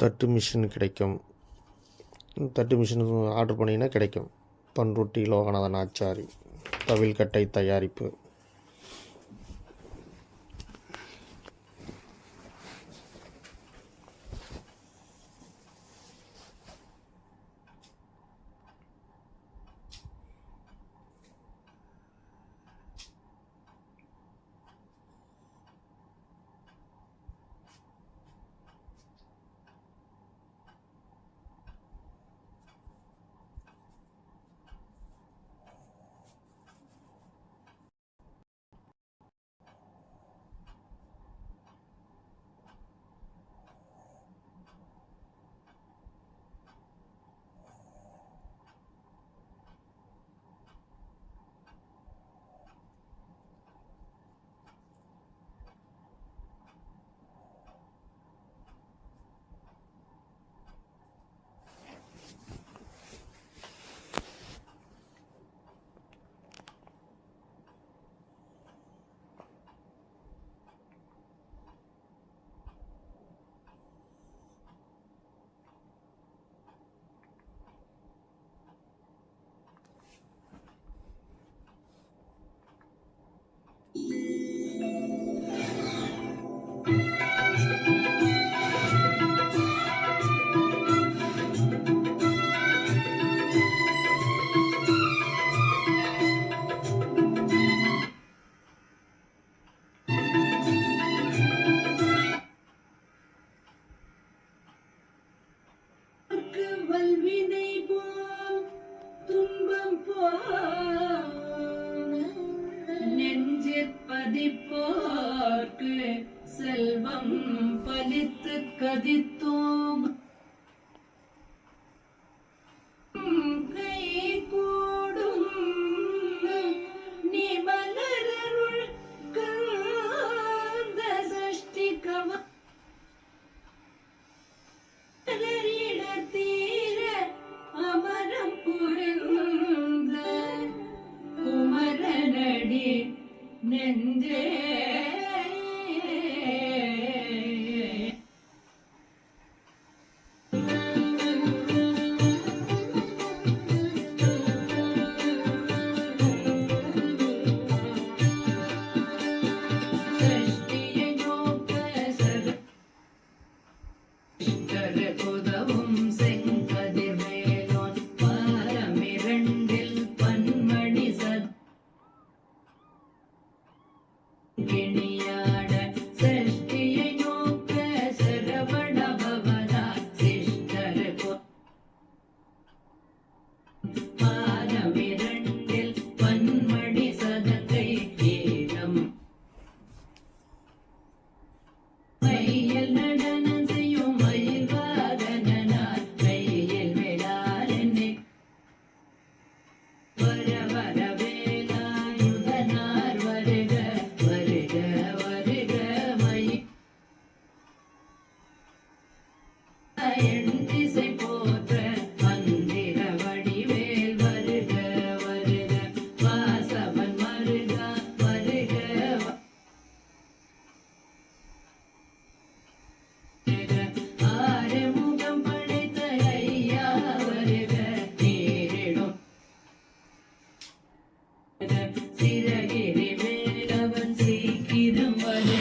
தட்டு மிஷின் கிடைக்கும். தட்டு மிஷின் ஆர்டர் பண்ணிங்கன்னா கிடைக்கும். பன்ருட்டி லோகநாதன் ஆச்சாரி தவில்கட்டை தயாரிப்பு. வல்வினை போம் துன்பம் போம் நெஞ்சிற்பதிப்போர்க்கு செல்வம் பலித்து கதித்தோம். mendre Thank you.